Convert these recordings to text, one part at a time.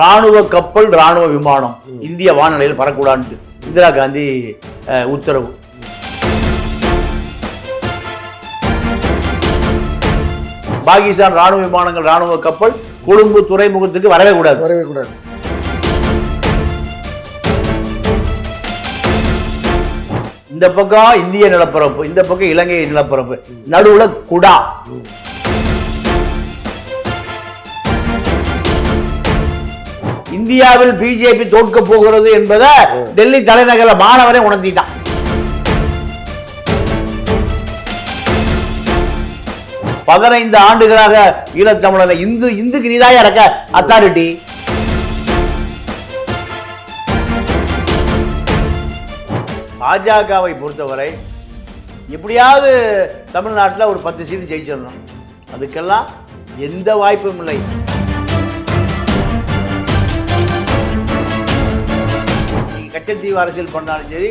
ராணுவ கப்பல் ராணுவ விமானம் இந்திய வானொலியில் பறக்கூடாதுன்னு இந்திரா காந்தி உத்தரவு. பாகிஸ்தான் ராணுவ விமானங்கள் ராணுவ கப்பல் கொழும்பு துறைமுகத்துக்கு வரவே கூடாது. வரவே கூடாது. இந்த பக்கம் இந்திய நிலப்பரப்பு இந்த பக்கம் இலங்கை நிலப்பரப்பு. நடுவுல குடா. இந்தியாவில் பிஜேபி தோற்க போகிறது என்பதை டெல்லி தலைநகர மாணவரே உணர்த்திட்டான். பதினைந்து ஆண்டுகளாக ஈழத்தமிழனை இந்து இந்துக்கு நீதாயா இருக்க அத்தாரிட்டி பாஜகவை பொறுத்தவரை எப்படியாவது தமிழ்நாட்டில் ஒரு பத்து சீட்டு ஜெயிச்சிடணும். அதுக்கெல்லாம் எந்த வாய்ப்பும் இல்லை. லட்சத்தீவு அரசியல் பண்ணாலும் சரி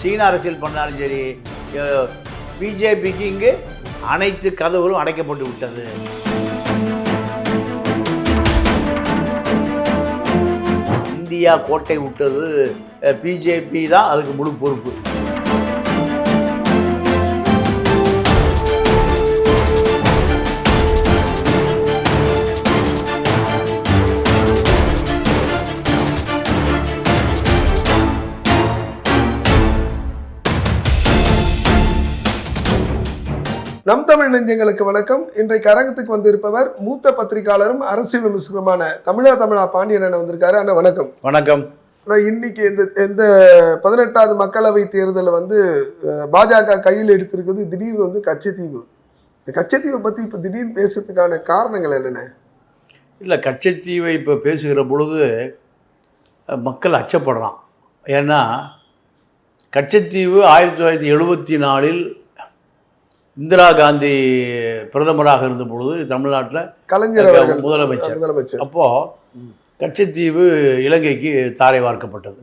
சீன அரசியல் பண்ணாலும் சரி பிஜேபிக்கு இங்கு அனைத்து கதவுகளும் அடைக்கப்பட்டு விட்டது. இந்தியா கோட்டை விட்டது பிஜேபி தான் அதுக்கு முழு பொறுப்பு. நம் தமிழ் நெஞ்சங்களுக்கு வணக்கம். இன்றைக்கு அரங்கத்துக்கு வந்திருப்பவர் மூத்த பத்திரிகையாளரும் அரசியல் விமர்சகருமான தமிழா தமிழா பாண்டியன் அண்ணன் வந்திருக்காரு. அண்ணா வணக்கம். வணக்கம். இன்னைக்கு இந்த இந்த பதினெட்டாவது மக்களவை தேர்தலை வந்து பாஜக கையில் எடுத்திருக்கிறது திடீர்னு வந்து கச்சத்தீவு. இந்த கச்சத்தீவை பத்தி இப்ப திடீர்னு பேசுறதுக்கான காரணங்கள் என்னென்ன? இல்லை கச்சத்தீவை இப்போ பேசுகிற பொழுது மக்கள் அச்சப்படுறான். ஏன்னா கச்சத்தீவு ஆயிரத்தி தொள்ளாயிரத்தி எழுபத்தி நாலில் இந்திரா காந்தி பிரதமராக இருந்த பொழுது தமிழ்நாட்டில் கலைஞர் முதலமைச்சர். முதலமைச்சர். அப்போ கச்சத்தீவு இலங்கைக்கு தாரை வார்க்கப்பட்டது.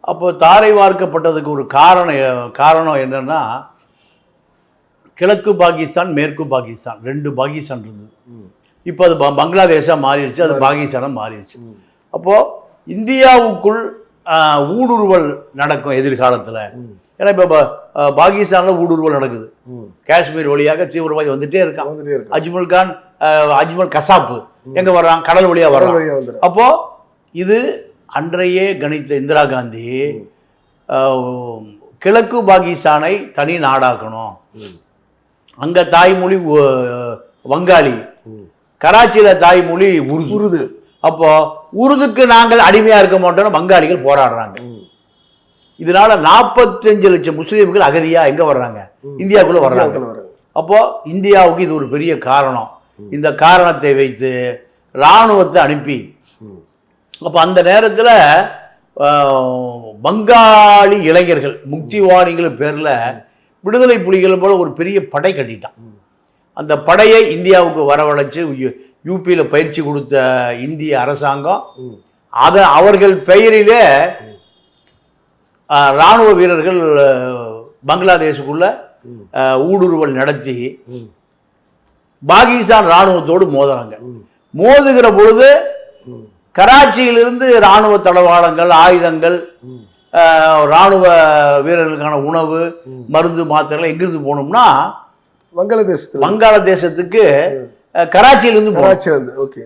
அப்போ தாரை வார்க்கப்பட்டதுக்கு ஒரு காரணம் காரணம் என்னன்னா கிழக்கு பாகிஸ்தான் மேற்கு பாகிஸ்தான் ரெண்டு பாகிஸ்தான் இருந்தது. இப்போ அது ப- பங்களாதேஷா மாறிடுச்சு அது பாகிஸ்தானாக மாறிடுச்சு. அப்போ இந்தியாவுக்குள் ஊடுருவல் நடக்கும் எதிர்காலத்தில். ஏன்னா இப்போ பாகிஸ்தானில் ஊடுருவல் நடக்குது. காஷ்மீர் வழியாக தீவிரவாதி வந்துட்டே இருக்கான். வந்துட்டே இருக்கு அஜ்மல் கான் அஜ்மல் கசாப்பு எங்க வர்றான்? கடல் வழியா கடல் வர்றான். வழியா வந்துடும் அப்போ இது அன்றையே கணித்த இந்திரா காந்தி கிழக்கு பாகிஸ்தானை தனி நாடாக்கணும். அங்க தாய்மொழி வங்காளி. கராச்சியில தாய்மொழி உருது. அப்போ உருதுக்கு நாங்கள் அடிமையா இருக்க மாட்டோம்னு வங்காளிகள் போராடுறாங்க. இதனால நாற்பத்தஞ்சு லட்சம் முஸ்லீம்கள் அகதியா எங்க வர்றாங்க? இந்தியாவுக்குள்ள வர்றாங்க. அப்போ இந்தியாவுக்கு இது ஒரு பெரிய காரணம். இந்த காரணத்தை வைத்து இராணுவத்தை அனுப்பி. அப்போ அந்த நேரத்தில் பங்காளி இளைஞர்கள் முக்திவாணிகள் பேரில் விடுதலை புலிகள் போல ஒரு பெரிய படை கட்டிட்டான். அந்த படையை இந்தியாவுக்கு வரவழைச்சு யூபியில் பயிற்சி கொடுத்த இந்திய அரசாங்கம். அதை அவர்கள் பெயரிலே ஆஹ், ராணுவ வீரர்கள் பங்களாதேஷுக்குள்ள ஊடுருவல் நடத்தி. பாகிஸ்தான் ராணுவத்தோடு மோதுறாங்க. மோதுகிற பொழுது. கராச்சியிலிருந்து ராணுவ தளவாடங்கள் ஆயுதங்கள் ம். ஆஹ், ராணுவ வீரர்களுக்கான உணவு மருந்து மாத்திரைகள் எங்கிருந்து போகணும்னா வங்காளதேசத்துல வங்காளதேசத்துக்கு கராச்சியிலிருந்து போகணும் கராச்சி வந்து ஓகே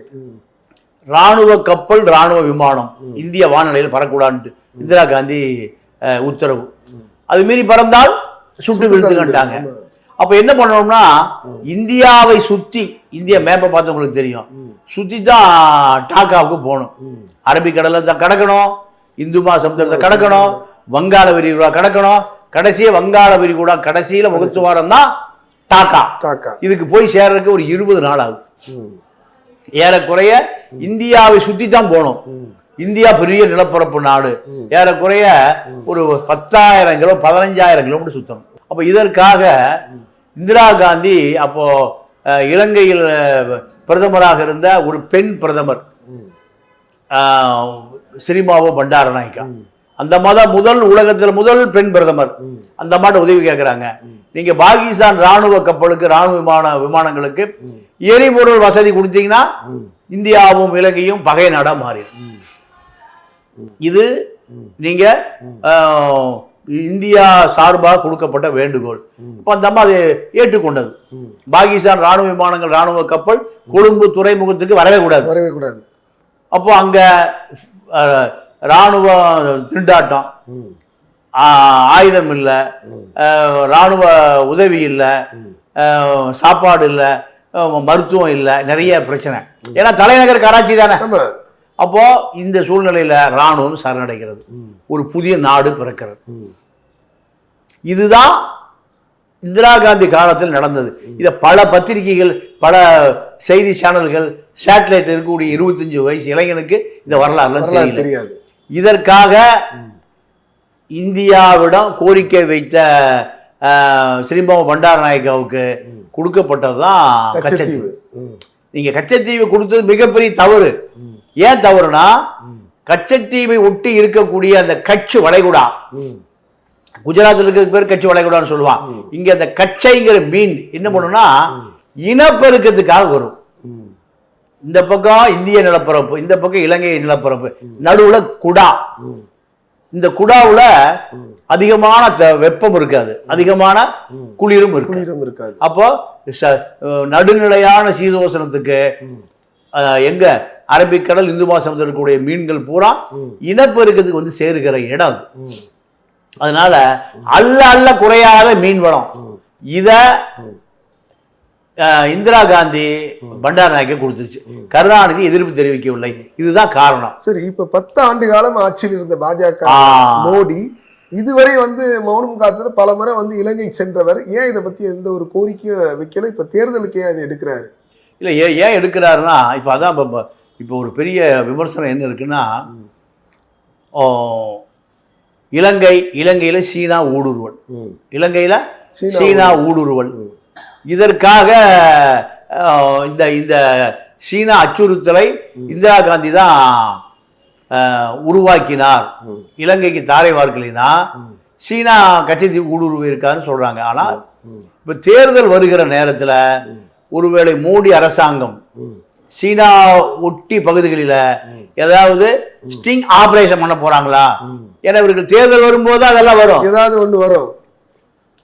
ராணுவ கப்பல் ராணுவ விமானம் இந்திய வானொலியில் பறக்கூடாதுன்ட்டு இந்திரா காந்தி உத்தரவு. அது மீறி பறந்தால் சுட்டு வீழ்த்துக்கிட்டாங்க. அப்ப என்ன பண்ணணும்னா இந்தியாவை சுத்தி இந்திய மேப்பை பார்த்து உங்களுக்கு தெரியும். சுத்தி தான் டாக்காவுக்கு போகணும். அரபிக்கடலை தான் கடக்கணும் இந்து மகாசமுத்திரத்தை கடக்கணும் வங்காள விரிகுடா கடக்கணும். கடைசியே வங்காள விரிகுடா கடைசியில முகத்துவாரம் தான் டாக்கா. காக்கா இதுக்கு போய் சேர்றதுக்கு ஒரு இருபது நாள் ஆகும். ஏறக்குறைய இந்தியாவை சுத்தி தான் போகணும். இந்தியா பெரிய நிலப்பரப்பு நாடு. ஏறக்குறைய ஒரு பத்தாயிரம் கிலோ பதினஞ்சாயிரம் கிலோமீட்டர் சுத்தணும் அப்போ இதற்காக இந்திரா காந்தி அப்போ இலங்கையில் பிரதமராக இருந்த ஒரு பெண் பிரதமர். சிரிமாவோ பண்டாரநாயக்கா. அந்த அம்மா தான் முதல் உலகத்தில் முதல் பெண் பிரதமர். அந்த அம்மாட்ட உதவி கேட்குறாங்க நீங்க பாகிஸ்தான் ராணுவ கப்பலுக்கு ராணுவ விமான விமானங்களுக்கு எரிபொருள் வசதி கொடுத்தீங்கன்னா. இந்தியாவும் இலங்கையும் பகை நாடா மாறிடும். இது நீங்க ஆஹ், இந்தியா சார்பாக கொடுக்கப்பட்ட வேண்டுகோள் அப்ப அந்த அம்மா அதை ஏற்றுக்கொண்டது. பாகிஸ்தான் ராணுவ விமானங்கள் ராணுவ கப்பல் கொழும்பு துறைமுகத்துக்கு வரவே கூடாது வரவே கூடாது அப்போ அங்க அஹ், ராணுவ திண்டாட்டம் ஆயுதம் இல்லை. ம். ராணுவ உதவி இல்லை. சாப்பாடு இல்லை. மருத்துவம் இல்லை. நிறைய பிரச்சனை. ஏன்னா தலைநகர் கராச்சி தானே? அப்போ இந்த சூழ்நிலையில ராணுவம் சரணடைகிறது. ஒரு புதிய நாடு பிறக்கிறது. இதுதான் இந்திரா காந்தி காலத்தில் நடந்தது. இதை பல பத்திரிகைகள் பல செய்தி சேனல்கள் சேட்டலைட் இருக்கக்கூடிய இருபத்தஞ்சு வயசு இளைஞனுக்கு இந்த வரலாறுலாம் வரலாறு தெரியல. தெரியாது. இதற்காக இந்தியாவிடம் கோரிக்கை வைத்த ஸ்ரீபாபு பண்டாரநாயக்காவுக்கு கொடுக்கப்பட்டது தான் கச்சத்தீவு ம். நீங்க கச்சத்தீவு கொடுத்தது மிகப்பெரிய தவறு. ஏன் தவறுனா. கச்சத்தீவை ஒட்டி இருக்கக்கூடிய அந்த கட்சி வளைகுடா. குஜராத்தில் இருக்கிறது பேர் கட்சி வளைகுடான்னு சொல்லுவான் இங்க அந்த கச்சைங்கிற மீன் என்ன பண்ணுனா இனப்பெருக்கத்துக்காக வரும். இந்த பக்கம் இந்திய நிலப்பரப்பு இந்த பக்கம் இலங்கை நிலப்பரப்பு. நடுவுல குடா. இந்த குடாவுல அதிகமான வெப்பம் இருக்காது. அதிகமான குளிரும் இருக்கு குளிரும் இருக்காது. அப்போ நடுநிலையான சீதோசனத்துக்கு எங்க? அரபிக்கடல் இந்து மகாசமுத்திரம் இருக்கக்கூடிய மீன்கள் பூரா இனப்பெருக்கத்துக்கு வந்து சேருகிற இடம் அது. அதனால அல்ல அல்ல குறையாத மீன் வளம் இத இந்திரா காந்தி பண்டாரநாயக்க கொடுத்துருச்சு. கருணாநிதி எதிர்ப்பு தெரிவிக்கவில்லை. இதுதான் காரணம். சரி இப்ப பத்து ஆண்டு காலம் ஆட்சியில் இருந்த பாஜக. மோடி இதுவரை வந்து மௌனம் காத்துல பல முறை வந்து இலங்கை சென்றவர். ஏன் இதை பத்தி எந்த ஒரு கோரிக்கையும் வைக்கல? இப்ப தேர்தலுக்கு ஏன் அதை எடுக்கிறாரு? இல்லை ஏன் ஏன் எடுக்கிறாருன்னா இப்போ அதான் இப்போ இப்போ ஒரு பெரிய விமர்சனம் என்ன இருக்குன்னா இலங்கை இலங்கையில் சீனா ஊடுருவல். இலங்கையில் சீனா ஊடுருவல். இதற்காக இந்த இந்த சீனா அச்சுறுத்தலை இந்திரா காந்தி தான் உருவாக்கினார். இலங்கைக்கு தாரை வார்க்கலைனா சீனா கச்சத்தீவு ஊடுருவி இருக்காருன்னு சொல்றாங்க. ஆனால். இப்போ தேர்தல் வருகிற நேரத்தில் ஒருவேளை மோடி அரசாங்கம். சீனா ஒட்டி பகுதிகளில் ஏதாவது ஸ்டிங் ஆபரேஷன் பண்ண போறாங்களா? ஏன்னா இவர்கள் தேர்தல் வரும்போது அதெல்லாம் வரும். ஏதாவது ஒண்ணு வரும்.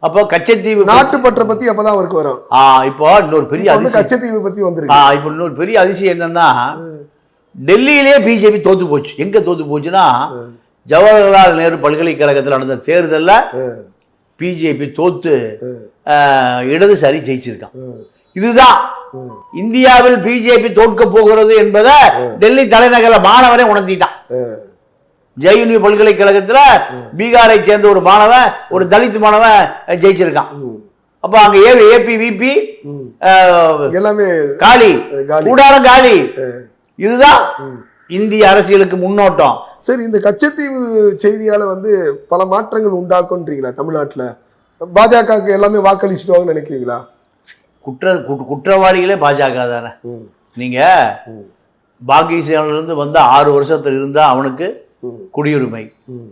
அப்போ கச்சத்தீவு நாட்டுப்பற்றை பத்தி அப்பதான் அவருக்கு வரும் ஆ இப்போ இன்னொரு பெரிய கச்சத்தீவு பத்தி ஆ வந்திருக்கு இப்போ இன்னொரு பெரிய அதிசயம் என்னன்னா டெல்லியிலே பிஜேபி தோத்து போச்சு எங்க தோத்து போச்சுன்னா ஜவஹர்லால் நேரு பல்கலைக்கழகத்தில் நடந்த தேர்தல்ல. பிஜேபி தோத்து. ஆ, இடதுசாரி ஜெயிச்சிருக்கான். இதுதான். இந்தியாவில் பிஜேபி தோற்க போகிறது என்பதை டெல்லி தலைநகர மாணவனே உணர்த்திட்டான் ம். ஜெயினி பல்கலைக்கழகத்துல பீகாரை சேர்ந்த ஒரு மாணவன் ஒரு தலித் மாணவன் ஜெயிச்சிருக்கான். அப்ப அங்க ஏ ஏபி விபி. எல்லாமே காலி. கூடாரம் காலி ம். இதுதான் இந்திய அரசியலுக்கு முன்னோட்டம் சரி இந்த கச்சத்தீவு செய்தியால வந்து பல மாற்றங்கள் உண்டாக்குன்றீங்களா தமிழ்நாட்டுல பாஜகவுக்கு எல்லாமே வாக்களிச்சிடுவாங்கன்னு நினைக்கிறீங்களா குற்ற குற்ற- குற்றவாளிகளே பாஜக தானே ம். நீங்க ம். பாகிஸ்தான்ல இருந்து வந்த ஆறு வருஷத்துல இருந்தா அவனுக்கு. குடியுரிமை. ம்.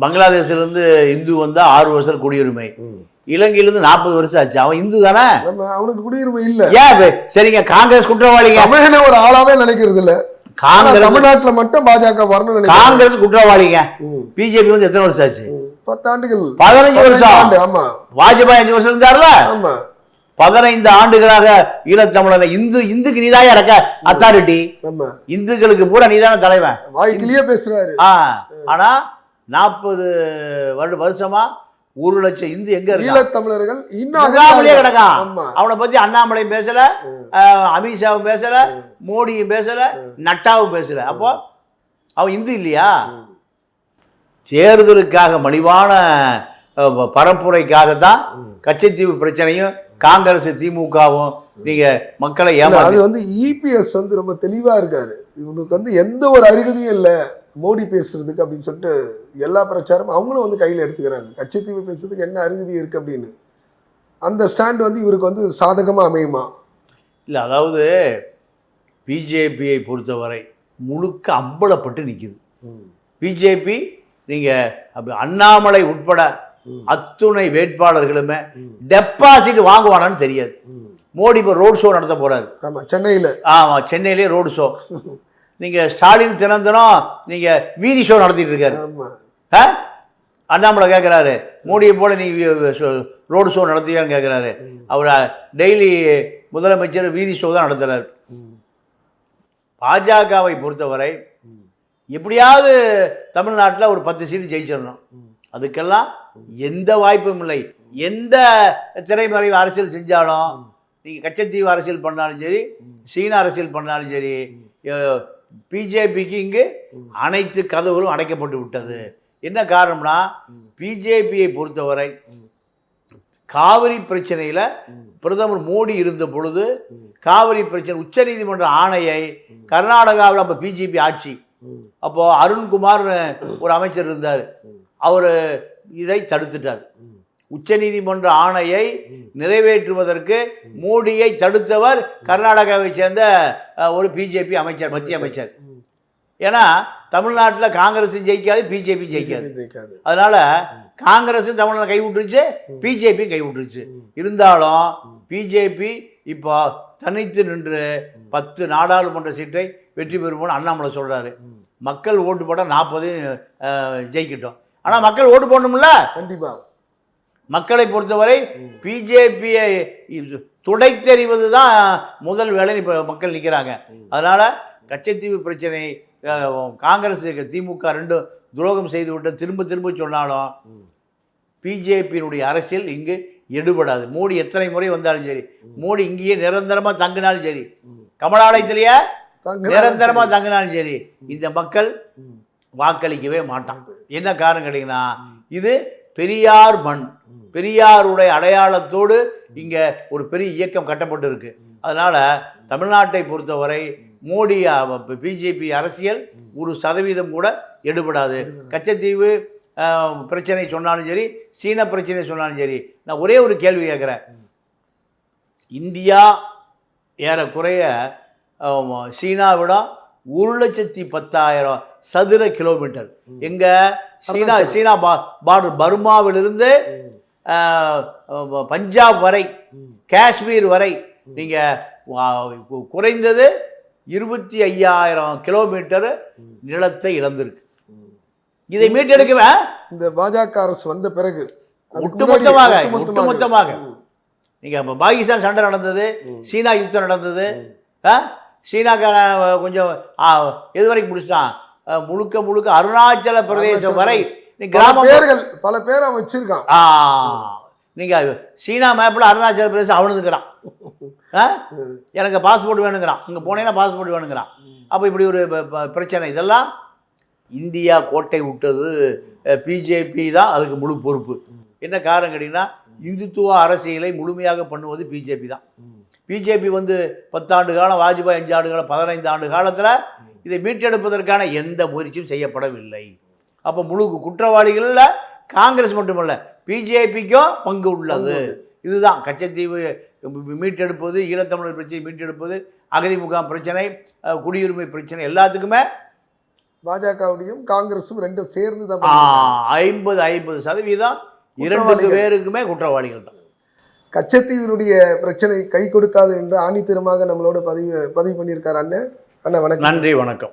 பங்களாதேஷ்ல இருந்து இந்து வந்தா ஆறு வருஷம் குடியுரிமை. ம். இலங்கையில இருந்து நாற்பது வருஷம் ஆச்சு. அவன் இந்து தானே? அவனுக்கு குடியுரிமை இல்ல. ஏன் சரிங்க காங்கிரஸ் குற்றவாளிங்க. தமிழனை ஒரு ஆளாவே நினைக்கிறது இல்ல. காங்கிரஸ் தமிழ்நாட்டுல மட்டும் பாஜக நினைக்கிறேன் காங்கிரஸ் குற்றவாளிங்க. பிஜேபி வந்து எத்தனை வருஷம் ஆச்சு. பத்தாண்டுகள். பதினஞ்சு வருஷம். ஆமா. வாஜ்பாய் அஞ்சு வருஷம் இருந்தார்ல? ஆமா. பதினைந்து ஆண்டுகளாக ஈழத்தமிழனை இந்து இந்துக்கு நீதான் இறக்க அத்தாரிட்டி இந்துக்களுக்கு பூரா நீதான தலைவன். வாய்க்கிலேயே பேசுறாரு. ஆனா நாற்பது வருட வருஷமா ஒரு லட்சம் இந்து எங்க ஈழத்தமிழர்கள் இன்னும் அண்ணாமலையே அகதியா கிடக்கான் அவனை பத்தி அண்ணாமலையும் பேசல அமித்ஷாவும் பேசல மோடியும் பேசல நட்டாவும் பேசல. அப்போ அவன் இந்து இல்லையா? தேர்தலுக்காக மலிவான பரப்புரைக்காக தான் கச்சத்தீவு பிரச்சனையும் காங்கிரஸ் திமுகவும் நீங்க மக்களை இல்ல, அது வந்து இபிஎஸ் வந்து ரொம்ப தெளிவா இருக்காரு. இவனுக்கு வந்து எந்த ஒரு அருகதையும் இல்ல. மோடி பேசுறதுக்கு அப்படின்னு சொல்லிட்டு எல்லா பிரச்சாரமும் அவங்களும் வந்து கையில எடுத்துக்கிறாங்க. கச்சத்தீவு பேசுறதுக்கு என்ன அருகதி இருக்கு அப்படின்னு. அந்த ஸ்டாண்ட் வந்து இவருக்கு வந்து சாதகமா அமையுமா? இல்லை அதாவது பிஜேபியை பொறுத்தவரை முழுக்க அம்பலப்பட்டு நிற்குது பிஜேபி நீங்கள் அப்படி அண்ணாமலை உட்பட. அத்துணை வேட்பாளர்களுமே. டெபாசிட் வாங்குவானான்னு தெரியாது. மோடி இப்போ ரோட் ஷோ நடத்த போறாரு. ஆமா சென்னையில. ஆமாம் சென்னையிலே ரோடு ஷோ நீங்கள் ஸ்டாலின் தினம் தினம் நீங்கள் வீதி ஷோ நடத்திட்டு இருக்காரு. ஆ? அண்ணாமலை கேட்குறாரு மோடியை போல நீ ரோடு ஷோ நடத்துவியான்னு கேட்குறாரு அவர் டெய்லி முதலமைச்சர் வீதி ஷோ தான் நடத்துறாரு. ம். பாஜகவை பொறுத்தவரை. எப்படியாவது தமிழ்நாட்டில் ஒரு பத்து சீட்டு ஜெயிச்சிடணும். அதுக்கெல்லாம் எந்த வாய்ப்பும் இல்லை. எந்த திரைமறைவு அரசியல் செஞ்சாலும் நீங்கள் கச்சத்தீவு அரசியல் பண்ணாலும் சரி சீன அரசியல் பண்ணாலும் சரி பிஜேபிக்கு இங்கு அனைத்து கதவுகளும் அடைக்கப்பட்டு விட்டது. என்ன காரணம்னா பிஜேபியை பொறுத்தவரை காவிரி பிரச்சனையில் பிரதமர் மோடி இருந்த பொழுது காவிரி பிரச்சனை உச்சநீதிமன்ற ஆணையை கர்நாடகாவில் அப்போ பிஜேபி ஆட்சி. அப்போது அருண்குமார் ஒரு அமைச்சர் இருந்தார். அவர் இதை தடுத்துட்டார். உச்சநீதிமன்ற ஆணையை நிறைவேற்றுவதற்கு மோடியை தடுத்தவர் கர்நாடகாவை சேர்ந்த ஒரு பிஜேபி அமைச்சர் மத்திய அமைச்சர். ஏன்னா தமிழ்நாட்டில் காங்கிரஸ் ஜெயிக்காது பிஜேபி ஜெயிக்காது. அதனால காங்கிரஸ் தமிழ்நாடு கை விட்டுருச்சு பிஜேபி கை விட்டுருச்சு. இருந்தாலும் பிஜேபி இப்போ தனித்து நின்று பத்து நாடாளுமன்ற சீட்டை வெற்றி பெறுவோம்னு அண்ணாமலை சொல்றாரு. ம். மக்கள் ஓட்டு போட்டால் நாற்பது ஜெயிக்கட்டும். ஆனால் மக்கள் ஓட்டு போடணும்ல? கண்டிப்பா. மக்களை பொறுத்தவரை பிஜேபியை துடைத்தெறிவது தான் முதல் வேலை இப்போ மக்கள் நிற்கிறாங்க அதனால் கச்சத்தீவு பிரச்சனை காங்கிரஸ் திமுக ரெண்டும் துரோகம் செய்து விட்டு திரும்ப திரும்ப சொன்னாலும். பிஜேபியினுடைய அரசியல் இங்கு எடுபடாது. மோடி எத்தனை முறை வந்தாலும் சரி மோடி இங்கேயே நிரந்தரமாக தங்கினாலும் சரி. கமலாலயத்திலேயே நிரந்தரமாக தங்கினாலும் சரி இந்த மக்கள். வாக்களிக்கவே மாட்டான். என்ன காரணம் கேட்டிங்கன்னா இது பெரியார் மண். பெரியாருடைய அடையாளத்தோடு இங்கே ஒரு பெரிய இயக்கம் கட்டப்பட்டு இருக்கு அதனால தமிழ்நாட்டை பொறுத்தவரை மோடி பிஜேபி அரசியல் ஒரு சதவீதம் கூட எடுபடாது. கச்சத்தீவு பிரச்சனை சொன்னாலும் சரி சீன பிரச்சனை சொன்னாலும் சரி நான் ஒரே ஒரு கேள்வி கேட்குறேன். இந்தியா ஏறக்குறைய அஹ், சீனாவிட ஒரு லட்சத்தி பத்தாயிரம் சதுர கிலோமீட்டர். எங்க சீனா சீனா பா பார்டர் பர்மாவிலிருந்து பஞ்சாப் வரை. காஷ்மீர் வரை நீங்கள் குறைந்தது இருபத்தி ஐயாயிரம் கிலோமீட்டர் நிலத்தை இழந்திருக்கு. இதை மீட்டெடுக்கவே இந்த பாஜக அரசு வந்த பிறகு ஒட்டுமொத்தமாக ஒட்டுமொத்தமாக. ம். நீங்க இப்போ பாகிஸ்தான் சண்டை நடந்தது சீனா யுத்தம் நடந்தது ஆ? சீனாக்கார கொஞ்சம் எது வரைக்கும் முடிச்சிட்டான் முழுக்க முழுக்க அருணாச்சல பிரதேசம் வரை கிராமம் பேர்கள் பல பேர் அவன் வச்சிருக்கான். ஆ நீங்க சீனா மேப்பில் அருணாச்சல பிரதேசம் அவனுக்குறான். ம். எனக்கு பாஸ்போர்ட் வேணுங்கிறான். அங்கே போனேன்னா பாஸ்போர்ட் வேணுங்கிறான். அப்போ இப்படி ஒரு பிரச்சனை. இதெல்லாம் இந்தியா கோட்டை விட்டது பிஜேபி தான் அதுக்கு முழு பொறுப்பு. என்ன காரணம் கேட்டிங்கன்னா இந்துத்துவ அரசியலை முழுமையாக பண்ணுவது பிஜேபி தான். பிஜேபி வந்து பத்தாண்டு காலம் வாஜ்பாய் அஞ்சு ஆண்டு காலம் பதினைந்து ஆண்டு காலத்தில் இதை மீட்டெடுப்பதற்கான எந்த முயற்சியும் செய்யப்படவில்லை. அப்போ முழு குற்றவாளிகளில் காங்கிரஸ் மட்டுமல்ல பிஜேபிக்கும் பங்கு உள்ளது. இதுதான் கச்சத்தீவு மீட்டெடுப்பது ஈழத்தமிழர் பிரச்சனை மீட்டெடுப்பது அகதி முகாம் பிரச்சனை குடியுரிமை பிரச்சனை எல்லாத்துக்குமே பாஜகவுடையும் காங்கிரஸும் ரெண்டும் சேர்ந்து தான். ஐம்பது ஐம்பது சதவீதம் இரண்டு. பேருக்குமே குற்றவாளிகள் தான். கச்சத்தீவினுடைய பிரச்சனை கை கொடுக்காது என்று ஆணித்தரமாக நம்மளோட பதிவு பதிவு பண்ணியிருக்காரு அண்ணன். அண்ணா வணக்கம். நன்றி வணக்கம்.